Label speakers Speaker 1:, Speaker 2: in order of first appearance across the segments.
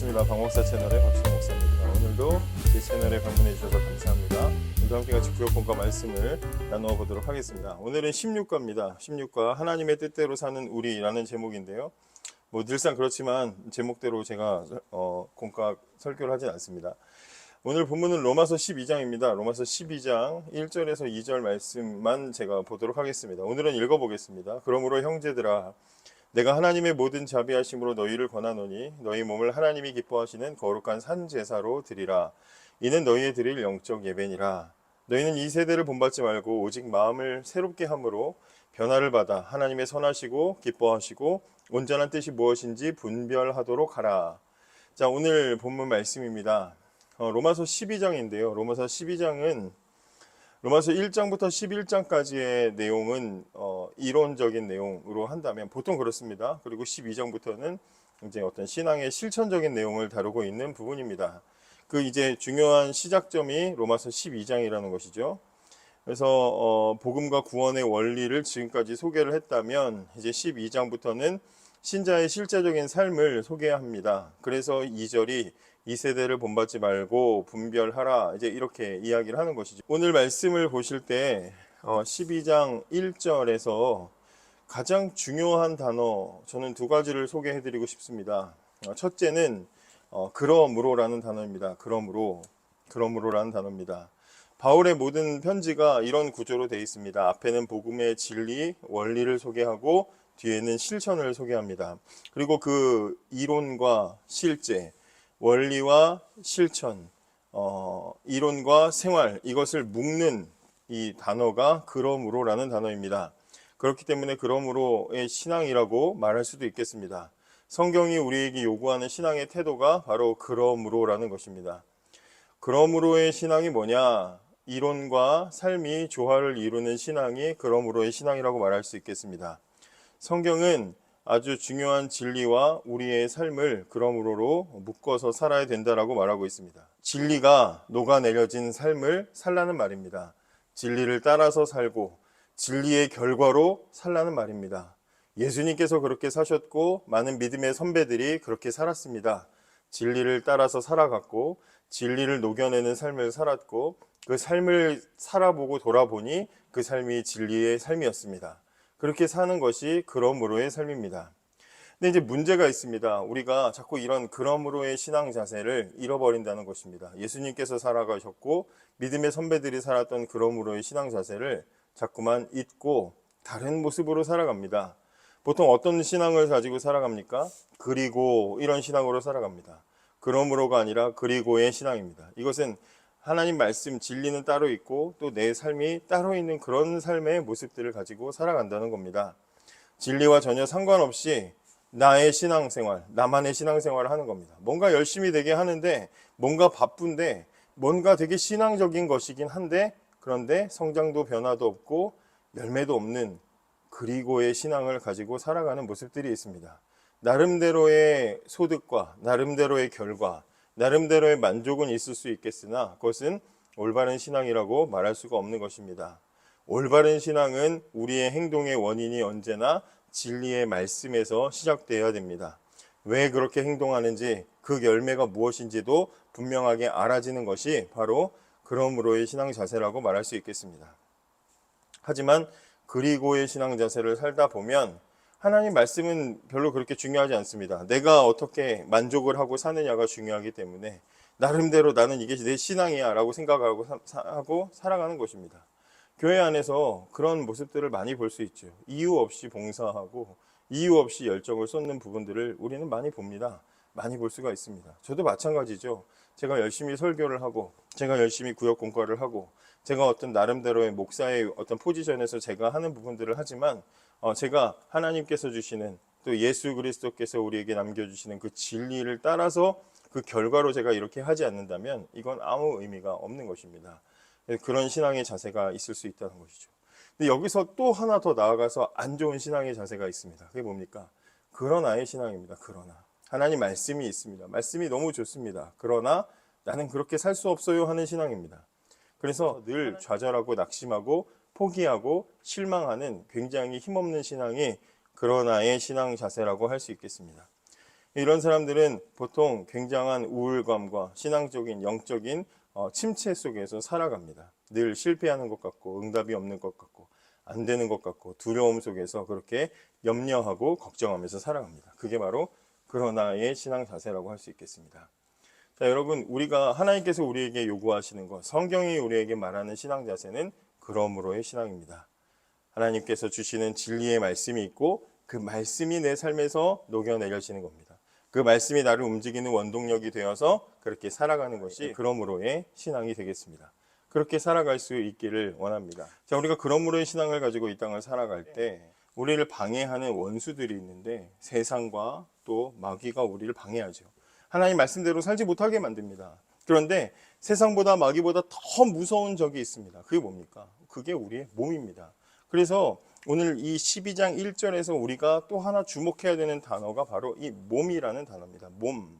Speaker 1: 반갑습니다. 방목사 채널의 박신호 목사입니다. 오늘도 제 채널에 방문해 주셔서 감사합니다. 오늘도 함께 같이 구역본과 말씀을 나누어 보도록 하겠습니다. 오늘은 16과입니다. 16과 하나님의 뜻대로 사는 우리라는 제목인데요. 뭐 늘상 그렇지만 제목대로 제가 어, 공과 설교를 하진 않습니다. 오늘 본문은 로마서 12장입니다. 로마서 12장 1절에서 2절 말씀만 제가 보도록 하겠습니다. 오늘은 읽어보겠습니다. 그러므로 형제들아 내가 하나님의 모든 자비하심으로 너희를 권하노니 너희 몸을 하나님이 기뻐하시는 거룩한 산 제사로 드리라. 이는 너희의 드릴 영적 예배니라. 너희는 이 세대를 본받지 말고 오직 마음을 새롭게 함으로 변화를 받아 하나님의 선하시고 기뻐하시고 온전한 뜻이 무엇인지 분별하도록 하라. 자 오늘 본문 말씀입니다. 어, 로마서 12장인데요. 로마서 12장은 로마서 1장부터 11장까지의 내용은 어, 이론적인 내용으로 한다면 보통 그렇습니다. 그리고 12장부터는 이제 어떤 신앙의 실천적인 내용을 다루고 있는 부분입니다. 그 이제 중요한 시작점이 로마서 12장이라는 것이죠. 그래서 어, 복음과 구원의 원리를 지금까지 소개를 했다면 이제 12장부터는 신자의 실제적인 삶을 소개합니다. 그래서 2절이 이 세대를 본받지 말고 분별하라 이제 이렇게 이야기를 하는 것이죠. 오늘 말씀을 보실 때 어, 12장 1절에서 가장 중요한 단어 저는 두 가지를 소개해드리고 싶습니다. 어, 첫째는 어, 그러므로라는 단어입니다. 그러므로 그러므로라는 단어입니다. 바울의 모든 편지가 이런 구조로 되어 있습니다. 앞에는 복음의 진리, 원리를 소개하고 뒤에는 실천을 소개합니다. 그리고 그 이론과 실제, 원리와 실천, 어, 이론과 생활 이것을 묶는 이 단어가 그러므로라는 단어입니다. 그렇기 때문에 그러므로의 신앙이라고 말할 수도 있겠습니다. 성경이 우리에게 요구하는 신앙의 태도가 바로 그러므로라는 것입니다. 그러므로의 신앙이 뭐냐? 이론과 삶이 조화를 이루는 신앙이 그러므로의 신앙이라고 말할 수 있겠습니다. 성경은 아주 중요한 진리와 우리의 삶을 그러므로 묶어서 살아야 된다라고 말하고 있습니다. 진리가 녹아내려진 삶을 살라는 말입니다. 진리를 따라서 살고 진리의 결과로 살라는 말입니다. 예수님께서 그렇게 사셨고 많은 믿음의 선배들이 그렇게 살았습니다. 진리를 따라서 살아갔고 진리를 녹여내는 삶을 살았고 그 삶을 살아보고 돌아보니 그 삶이 진리의 삶이었습니다. 그렇게 사는 것이 그러므로의 삶입니다. 근데 이제 문제가 있습니다. 우리가 자꾸 이런 그러므로의 신앙 자세를 잃어버린다는 것입니다. 예수님께서 살아가셨고 믿음의 선배들이 살았던 그러므로의 신앙 자세를 자꾸만 잊고 다른 모습으로 살아갑니다. 보통 어떤 신앙을 가지고 살아갑니까? 그리고 이런 신앙으로 살아갑니다. 그러므로가 아니라 그리고의 신앙입니다. 이것은 하나님 말씀 진리는 따로 있고 또 내 삶이 따로 있는 그런 삶의 모습들을 가지고 살아간다는 겁니다. 진리와 전혀 상관없이 나의 신앙생활, 나만의 신앙생활을 하는 겁니다. 뭔가 열심히 되게 하는데 뭔가 바쁜데 뭔가 되게 신앙적인 것이긴 한데 그런데 성장도 변화도 없고 열매도 없는 그리고의 신앙을 가지고 살아가는 모습들이 있습니다. 나름대로의 소득과 나름대로의 결과, 나름대로의 만족은 있을 수 있겠으나 그것은 올바른 신앙이라고 말할 수가 없는 것입니다. 올바른 신앙은 우리의 행동의 원인이 언제나 진리의 말씀에서 시작되어야 됩니다. 왜 그렇게 행동하는지 그 열매가 무엇인지도 분명하게 알아지는 것이 바로 그러므로의 신앙 자세라고 말할 수 있겠습니다. 하지만 그리고의 신앙 자세를 살다 보면 하나님 말씀은 별로 그렇게 중요하지 않습니다. 내가 어떻게 만족을 하고 사느냐가 중요하기 때문에 나름대로 나는 이게 내 신앙이야 라고 생각하고 사, 하고 살아가는 것입니다. 교회 안에서 그런 모습들을 많이 볼 수 있죠. 이유 없이 봉사하고 이유 없이 열정을 쏟는 부분들을 우리는 많이 봅니다. 많이 볼 수가 있습니다. 저도 마찬가지죠. 제가 열심히 설교를 하고 제가 열심히 구역 공과를 하고 제가 어떤 나름대로의 목사의 어떤 포지션에서 제가 하는 부분들을 하지만 어, 제가 하나님께서 주시는 또 예수 그리스도께서 우리에게 남겨주시는 그 진리를 따라서 그 결과로 제가 이렇게 하지 않는다면 이건 아무 의미가 없는 것입니다. 그런 신앙의 자세가 있을 수 있다는 것이죠. 근데 여기서 또 하나 더 나아가서 안 좋은 신앙의 자세가 있습니다. 그게 뭡니까? 그러나의 신앙입니다. 그러나. 하나님 말씀이 있습니다. 말씀이 너무 좋습니다. 그러나 나는 그렇게 살 수 없어요 하는 신앙입니다. 그래서 늘 좌절하고 낙심하고 포기하고 실망하는 굉장히 힘없는 신앙이 그러나의 신앙 자세라고 할 수 있겠습니다. 이런 사람들은 보통 굉장한 우울감과 신앙적인 영적인 어, 침체 속에서 살아갑니다. 늘 실패하는 것 같고 응답이 없는 것 같고 안 되는 것 같고 두려움 속에서 그렇게 염려하고 걱정하면서 살아갑니다. 그게 바로 그러나의 신앙 자세라고 할 수 있겠습니다. 자, 여러분, 우리가 하나님께서 우리에게 요구하시는 것, 성경이 우리에게 말하는 신앙 자세는 그러므로의 신앙입니다. 하나님께서 주시는 진리의 말씀이 있고 그 말씀이 내 삶에서 녹여내려지는 겁니다. 그 말씀이 나를 움직이는 원동력이 되어서 그렇게 살아가는 것이 그러므로의 신앙이 되겠습니다. 그렇게 살아갈 수 있기를 원합니다. 자, 우리가 그러므로의 신앙을 가지고 이 땅을 살아갈 때 우리를 방해하는 원수들이 있는데 세상과 또 마귀가 우리를 방해하죠. 하나님 말씀대로 살지 못하게 만듭니다. 그런데 세상보다 마귀보다 더 무서운 적이 있습니다. 그게 뭡니까? 그게 우리의 몸입니다. 그래서 오늘 이 12장 1절에서 우리가 또 하나 주목해야 되는 단어가 바로 이 몸이라는 단어입니다. 몸.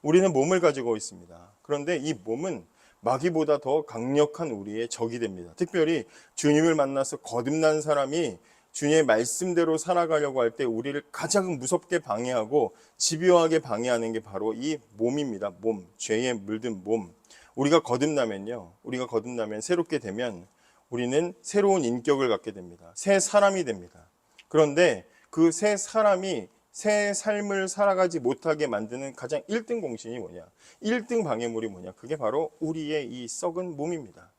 Speaker 1: 우리는 몸을 가지고 있습니다. 그런데 이 몸은 마귀보다 더 강력한 우리의 적이 됩니다. 특별히 주님을 만나서 거듭난 사람이 주님의 말씀대로 살아가려고 할 때 우리를 가장 무섭게 방해하고 집요하게 방해하는 게 바로 이 몸입니다. 몸, 죄에 물든 몸. 우리가 거듭나면요. 우리가 거듭나면 새롭게 되면 우리는 새로운 인격을 갖게 됩니다. 새 사람이 됩니다. 그런데 그 새 사람이 새 삶을 살아가지 못하게 만드는 가장 1등 공신이 뭐냐? 1등 방해물이 뭐냐? 그게 바로 우리의 이 썩은 몸입니다.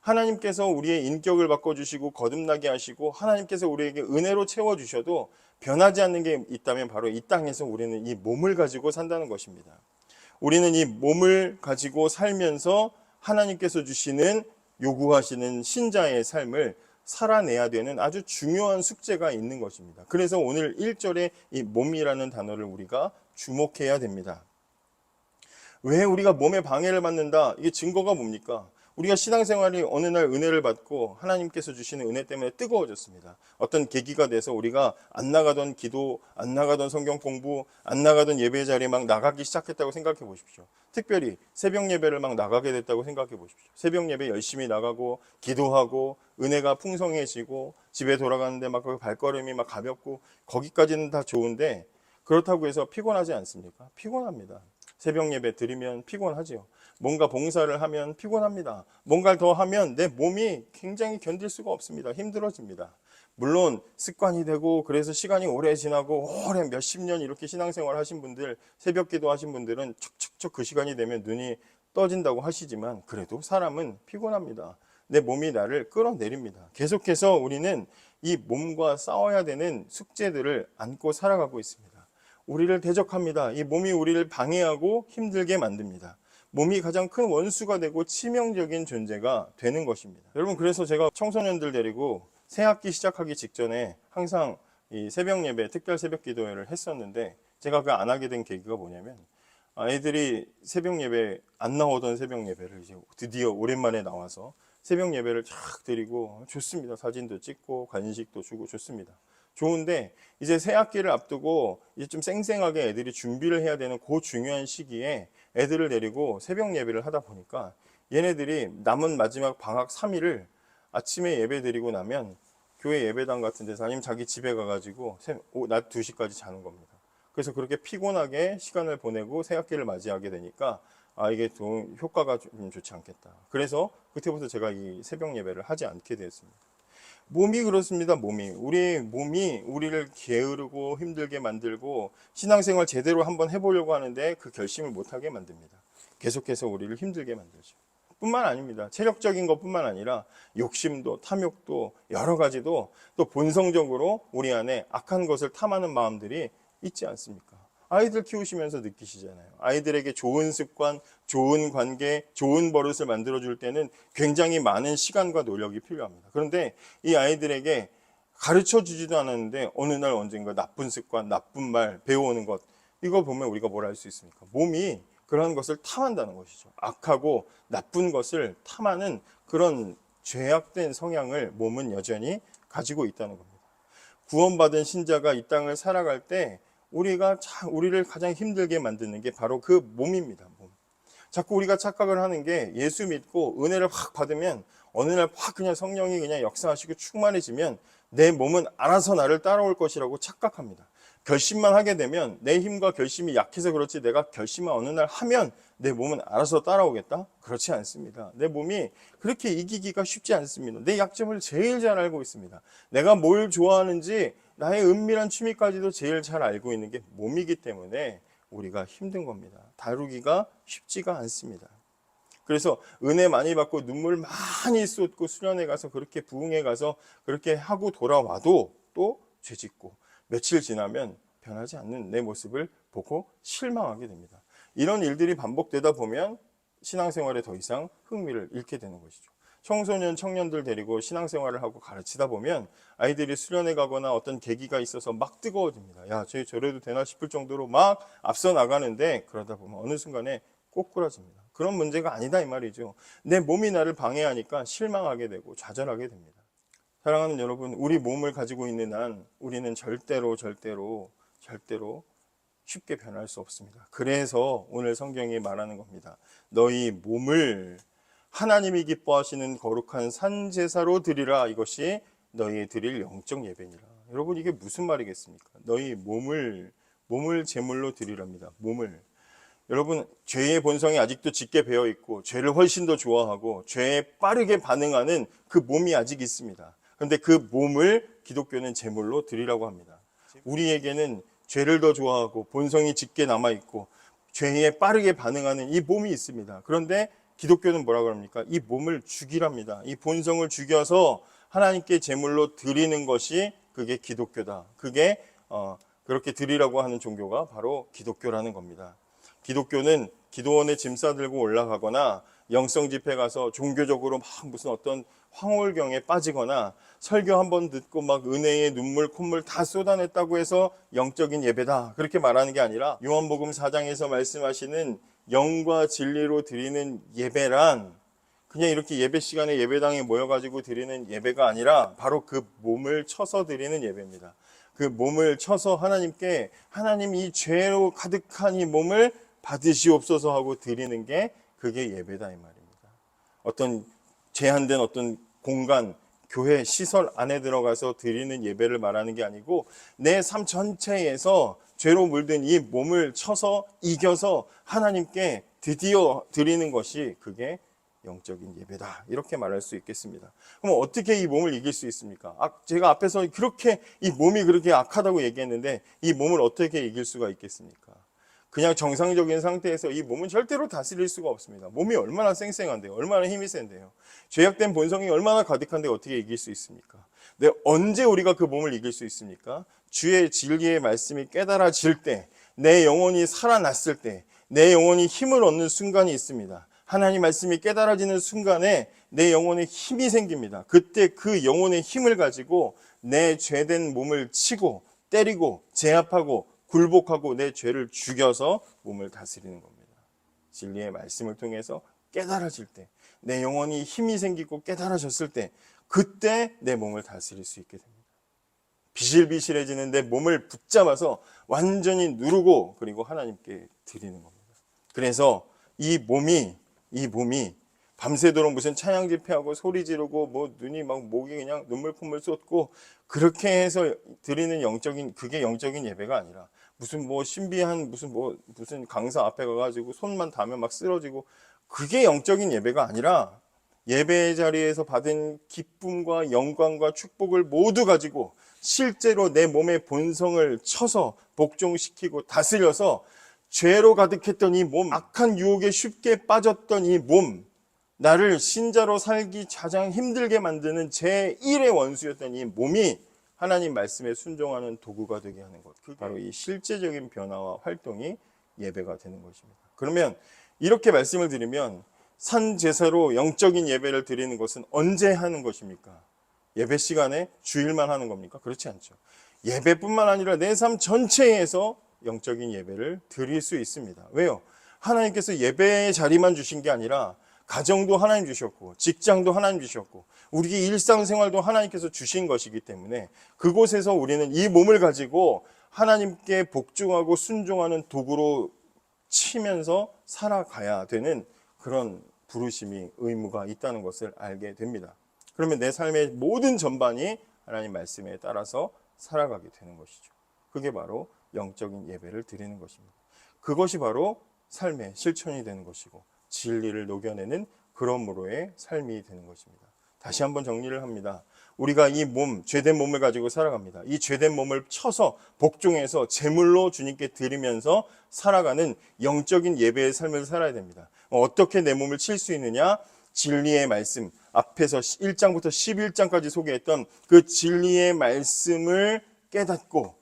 Speaker 1: 하나님께서 우리의 인격을 바꿔주시고 거듭나게 하시고 하나님께서 우리에게 은혜로 채워주셔도 변하지 않는 게 있다면 바로 이 땅에서 우리는 이 몸을 가지고 산다는 것입니다. 우리는 이 몸을 가지고 살면서 하나님께서 주시는 요구하시는 신자의 삶을 살아내야 되는 아주 중요한 숙제가 있는 것입니다. 그래서 오늘 1절에 이 몸이라는 단어를 우리가 주목해야 됩니다. 왜 우리가 몸에 방해를 받는다? 이게 증거가 뭡니까? 우리가 신앙생활이 어느 날 은혜를 받고 하나님께서 주시는 은혜 때문에 뜨거워졌습니다. 어떤 계기가 돼서 우리가 안 나가던 기도, 안 나가던 성경 공부, 안 나가던 예배 자리에 막 나가기 시작했다고 생각해 보십시오. 특별히 새벽 예배를 막 나가게 됐다고 생각해 보십시오. 새벽 예배 열심히 나가고 기도하고 은혜가 풍성해지고 집에 돌아가는데 막그 발걸음이 막 가볍고 거기까지는 다 좋은데 그렇다고 해서 피곤하지 않습니까? 피곤합니다. 새벽 예배 드리면 피곤하지요. 뭔가 봉사를 하면 피곤합니다. 뭔가를 더 하면 내 몸이 굉장히 견딜 수가 없습니다. 힘들어집니다. 물론 습관이 되고 그래서 시간이 오래 지나고 오래 몇십 년 이렇게 신앙생활 하신 분들 새벽 기도 하신 분들은 척척척 그 시간이 되면 눈이 떠진다고 하시지만 그래도 사람은 피곤합니다. 내 몸이 나를 끌어내립니다. 계속해서 우리는 이 몸과 싸워야 되는 숙제들을 안고 살아가고 있습니다. 우리를 대적합니다. 이 몸이 우리를 방해하고 힘들게 만듭니다. 몸이 가장 큰 원수가 되고 치명적인 존재가 되는 것입니다. 여러분 그래서 제가 청소년들 데리고 새 학기 시작하기 직전에 항상 이 새벽 예배, 특별 새벽 기도회를 했었는데 제가 그 안 하게 된 계기가 뭐냐면 아이들이 새벽 예배 안 나오던 새벽 예배를 이제 드디어 오랜만에 나와서 새벽 예배를 쫙 드리고 좋습니다. 사진도 찍고 간식도 주고 좋습니다. 좋은데 이제 새 학기를 앞두고 이제 좀 쌩쌩하게 애들이 준비를 해야 되는 그 중요한 시기에 애들을 데리고 새벽 예배를 하다 보니까 얘네들이 남은 마지막 방학 3일을 아침에 예배 드리고 나면 교회 예배당 같은 데서 아니면 자기 집에 가가지고 낮 2시까지 자는 겁니다. 그래서 그렇게 피곤하게 시간을 보내고 새 학기를 맞이하게 되니까 아 이게 좀 효과가 좀 좋지 않겠다. 그래서 그때부터 제가 이 새벽 예배를 하지 않게 되었습니다. 몸이 그렇습니다. 몸이 우리 몸이 우리를 게으르고 힘들게 만들고 신앙생활 제대로 한번 해보려고 하는데 그 결심을 못하게 만듭니다. 계속해서 우리를 힘들게 만들죠. 뿐만 아닙니다. 체력적인 것뿐만 아니라 욕심도 탐욕도 여러 가지도 또 본성적으로 우리 안에 악한 것을 탐하는 마음들이 있지 않습니까? 아이들 키우시면서 느끼시잖아요. 아이들에게 좋은 습관, 좋은 관계, 좋은 버릇을 만들어 줄 때는 굉장히 많은 시간과 노력이 필요합니다. 그런데 이 아이들에게 가르쳐 주지도 않았는데 어느 날 언젠가 나쁜 습관, 나쁜 말 배워오는 것 이거 보면 우리가 뭘할수 있습니까? 몸이 그런 것을 탐한다는 것이죠. 악하고 나쁜 것을 탐하는 그런 죄악된 성향을 몸은 여전히 가지고 있다는 겁니다. 구원받은 신자가 이 땅을 살아갈 때 우리가 참 우리를 가장 힘들게 만드는 게 바로 그 몸입니다. 몸. 자꾸 우리가 착각을 하는 게 예수 믿고 은혜를 확 받으면 어느 날 확 그냥 성령이 그냥 역사하시고 충만해지면 내 몸은 알아서 나를 따라올 것이라고 착각합니다. 결심만 하게 되면 내 힘과 결심이 약해서 그렇지 내가 결심만 어느 날 하면 내 몸은 알아서 따라오겠다? 그렇지 않습니다. 내 몸이 그렇게 이기기가 쉽지 않습니다. 내 약점을 제일 잘 알고 있습니다. 내가 뭘 좋아하는지 나의 은밀한 취미까지도 제일 잘 알고 있는 게 몸이기 때문에 우리가 힘든 겁니다. 다루기가 쉽지가 않습니다. 그래서 은혜 많이 받고 눈물 많이 쏟고 수련회 가서 그렇게 부흥회 가서 그렇게 하고 돌아와도 또 죄짓고 며칠 지나면 변하지 않는 내 모습을 보고 실망하게 됩니다. 이런 일들이 반복되다 보면 신앙생활에 더 이상 흥미를 잃게 되는 것이죠. 청소년, 청년들 데리고 신앙생활을 하고 가르치다 보면 아이들이 수련회 가거나 어떤 계기가 있어서 막 뜨거워집니다. 야, 저 저래도 되나 싶을 정도로 막 앞서 나가는데 그러다 보면 어느 순간에 꼬꾸라집니다. 그런 문제가 아니다 이 말이죠. 내 몸이 나를 방해하니까 실망하게 되고 좌절하게 됩니다. 사랑하는 여러분, 우리 몸을 가지고 있는 한 우리는 절대로 절대로 절대로 쉽게 변할 수 없습니다. 그래서 오늘 성경이 말하는 겁니다. 너희 몸을 하나님이 기뻐하시는 거룩한 산 제사로 드리라 이것이 너희 드릴 영적 예배니라. 여러분 이게 무슨 말이겠습니까? 너희 몸을 몸을 제물로 드리랍니다. 몸을 여러분 죄의 본성이 아직도 짙게 배어 있고 죄를 훨씬 더 좋아하고 죄에 빠르게 반응하는 그 몸이 아직 있습니다. 그런데 그 몸을 기독교는 제물로 드리라고 합니다. 우리에게는 죄를 더 좋아하고 본성이 짙게 남아 있고 죄에 빠르게 반응하는 이 몸이 있습니다. 그런데 기독교는 뭐라 그럽니까? 이 몸을 죽이랍니다. 이 본성을 죽여서 하나님께 제물로 드리는 것이 그게 기독교다. 그게 어, 그렇게 드리라고 하는 종교가 바로 기독교라는 겁니다. 기독교는 기도원에 짐 싸들고 올라가거나 영성 집회 가서 종교적으로 막 무슨 어떤 황홀경에 빠지거나 설교 한 번 듣고 막 은혜의 눈물 콧물 다 쏟아냈다고 해서 영적인 예배다 그렇게 말하는 게 아니라 요한복음 4장에서 말씀하시는 영과 진리로 드리는 예배란 그냥 이렇게 예배 시간에 예배당에 모여가지고 드리는 예배가 아니라 바로 그 몸을 쳐서 드리는 예배입니다. 그 몸을 쳐서 하나님께 하나님 이 죄로 가득한 이 몸을 받으시옵소서 하고 드리는 게 그게 예배다 이 말입니다. 어떤 제한된 어떤 공간, 교회 시설 안에 들어가서 드리는 예배를 말하는 게 아니고 내 삶 전체에서 죄로 물든 이 몸을 쳐서 이겨서 하나님께 드디어 드리는 것이 그게 영적인 예배다. 이렇게 말할 수 있겠습니다. 그럼 어떻게 이 몸을 이길 수 있습니까? 아, 제가 앞에서 그렇게 이 몸이 그렇게 악하다고 얘기했는데 이 몸을 어떻게 이길 수가 있겠습니까? 그냥 정상적인 상태에서 이 몸은 절대로 다스릴 수가 없습니다. 몸이 얼마나 쌩쌩한데요. 얼마나 힘이 센데요. 죄악된 본성이 얼마나 가득한데 어떻게 이길 수 있습니까? 네, 언제 우리가 그 몸을 이길 수 있습니까? 주의 진리의 말씀이 깨달아질 때, 내 영혼이 살아났을 때, 내 영혼이 힘을 얻는 순간이 있습니다. 하나님 말씀이 깨달아지는 순간에 내 영혼에 힘이 생깁니다. 그때 그 영혼의 힘을 가지고 내 죄된 몸을 치고 때리고 제압하고 굴복하고 내 죄를 죽여서 몸을 다스리는 겁니다. 진리의 말씀을 통해서 깨달아질 때, 내 영혼이 힘이 생기고 깨달아졌을 때, 그때 내 몸을 다스릴 수 있게 됩니다. 비실비실해지는 내 몸을 붙잡아서 완전히 누르고 그리고 하나님께 드리는 겁니다. 그래서 이 몸이 이 몸이 밤새도록 무슨 찬양 집회하고 소리 지르고 뭐 눈이 막 목이 그냥 눈물 콧물 쏟고 그렇게 해서 드리는 영적인 그게 영적인 예배가 아니라 무슨 뭐 신비한 무슨 뭐 무슨 강사 앞에 가가지고 손만 닿으면 막 쓰러지고 그게 영적인 예배가 아니라 예배 자리에서 받은 기쁨과 영광과 축복을 모두 가지고 실제로 내 몸의 본성을 쳐서 복종시키고 다스려서 죄로 가득했던 이 몸, 악한 유혹에 쉽게 빠졌던 이 몸, 나를 신자로 살기 가장 힘들게 만드는 제1의 원수였던 이 몸이 하나님 말씀에 순종하는 도구가 되게 하는 것. 그 바로 이 실제적인 변화와 활동이 예배가 되는 것입니다. 그러면 이렇게 말씀을 드리면 산 제사로 영적인 예배를 드리는 것은 언제 하는 것입니까? 예배 시간에 주일만 하는 겁니까? 그렇지 않죠. 예배뿐만 아니라 내 삶 전체에서 영적인 예배를 드릴 수 있습니다. 왜요? 하나님께서 예배의 자리만 주신 게 아니라 가정도 하나님 주셨고 직장도 하나님 주셨고 우리 일상생활도 하나님께서 주신 것이기 때문에 그곳에서 우리는 이 몸을 가지고 하나님께 복종하고 순종하는 도구로 치면서 살아가야 되는 그런 부르심이 의무가 있다는 것을 알게 됩니다. 그러면 내 삶의 모든 전반이 하나님 말씀에 따라서 살아가게 되는 것이죠. 그게 바로 영적인 예배를 드리는 것입니다. 그것이 바로 삶의 실천이 되는 것이고 진리를 녹여내는 그러므로의 삶이 되는 것입니다. 다시 한번 정리를 합니다. 우리가 이 몸, 죄된 몸을 가지고 살아갑니다. 이 죄된 몸을 쳐서 복종해서 제물로 주님께 드리면서 살아가는 영적인 예배의 삶을 살아야 됩니다. 어떻게 내 몸을 칠 수 있느냐? 진리의 말씀, 앞에서 1장부터 11장까지 소개했던 그 진리의 말씀을 깨닫고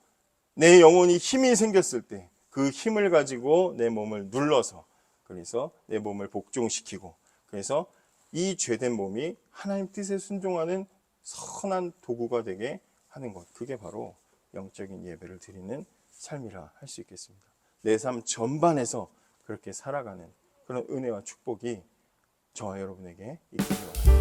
Speaker 1: 내 영혼이 힘이 생겼을 때 그 힘을 가지고 내 몸을 눌러서 그래서 내 몸을 복종시키고 그래서 이 죄된 몸이 하나님 뜻에 순종하는 선한 도구가 되게 하는 것. 그게 바로 영적인 예배를 드리는 삶이라 할 수 있겠습니다. 내 삶 전반에서 그렇게 살아가는 그런 은혜와 축복이 저와 여러분에게 있기를 바랍니다.